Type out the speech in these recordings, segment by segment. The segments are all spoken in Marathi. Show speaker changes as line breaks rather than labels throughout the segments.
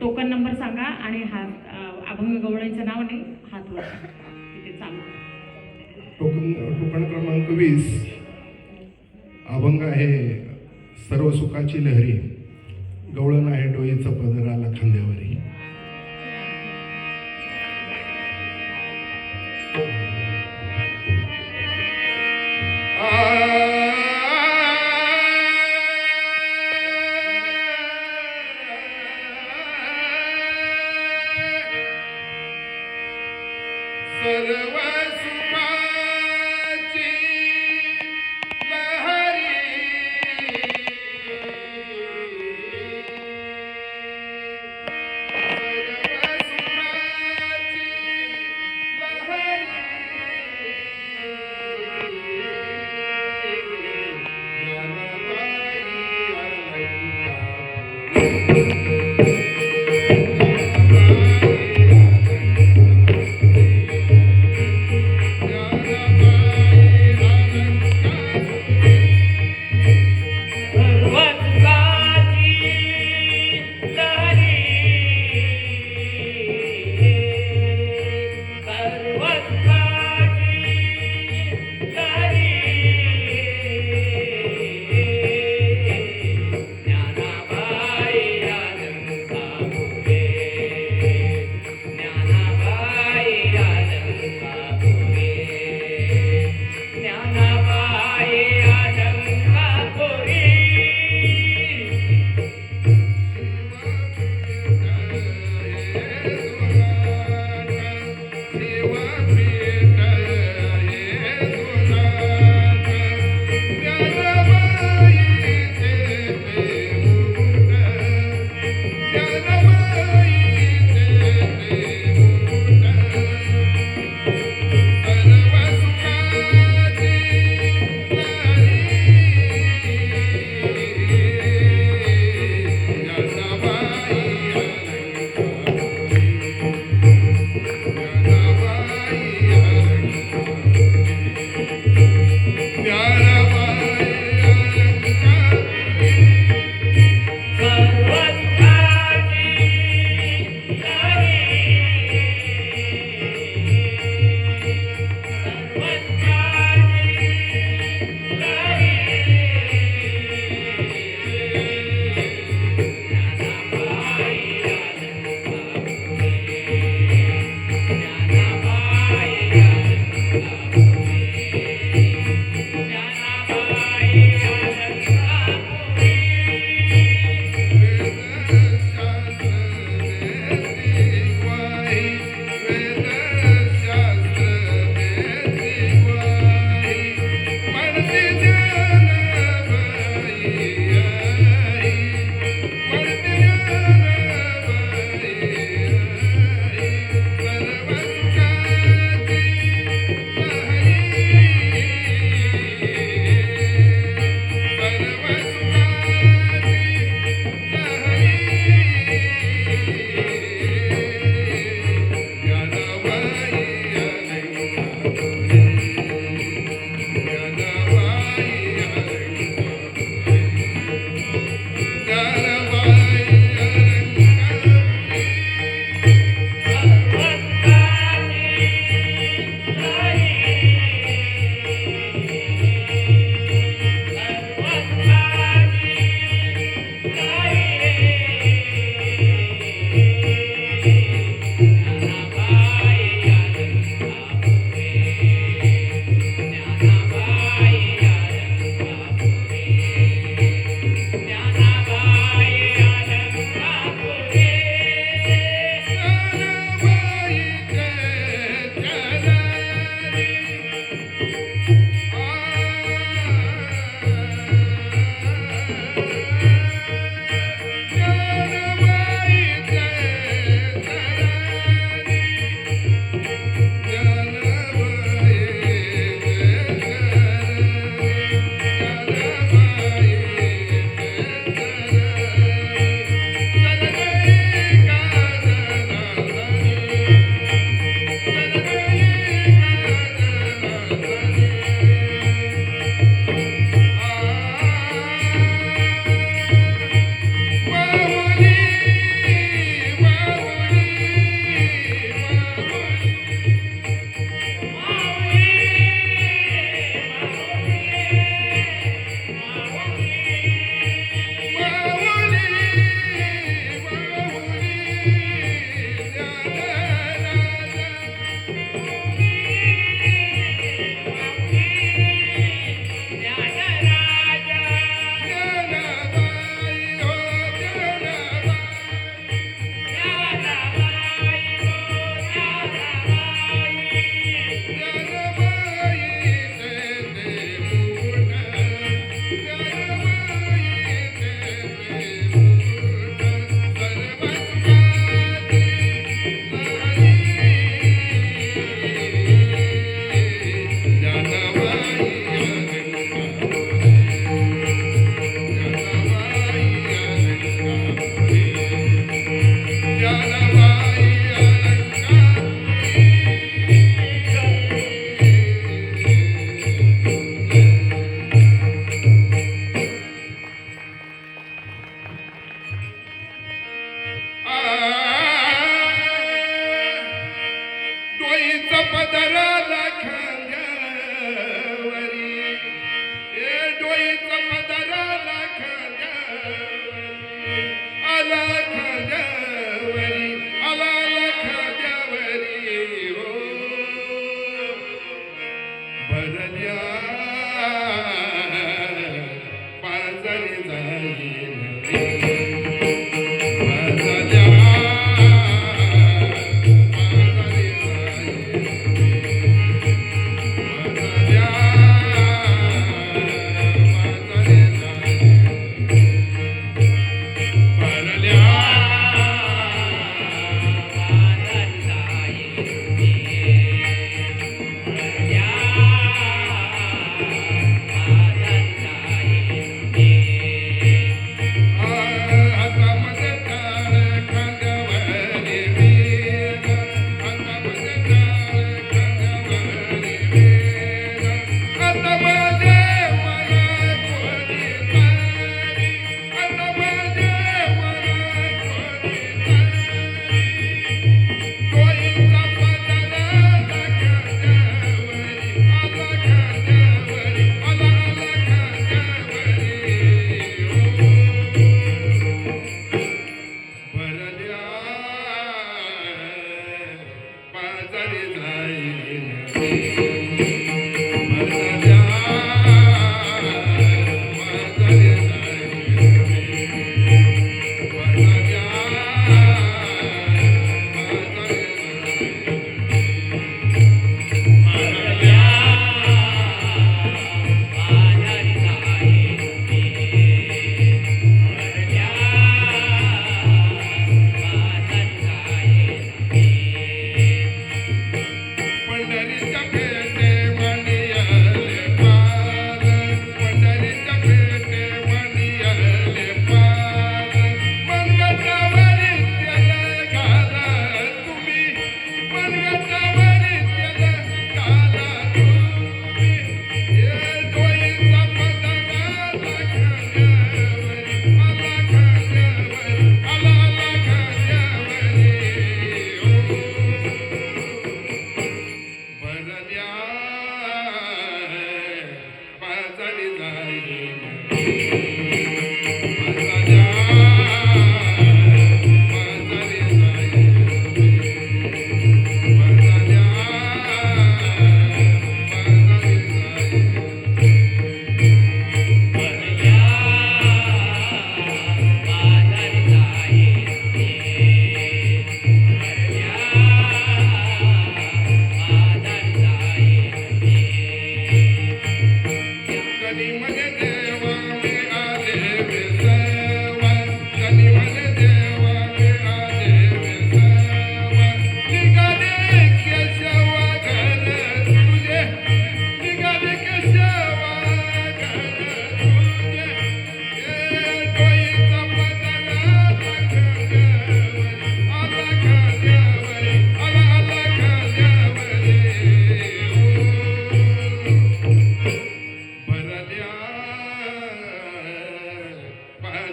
टोकन नंबर सांगा आणि हात अभंग गवळींचं नाव नाही हात वर. तिथे चालू.
टोकन टोकन क्रमांक वीस. अभंग आहे सर्व सुखाची लहरी. गवळण आहे डोईचं पदराला खांदे. सर्व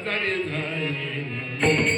da da da da da da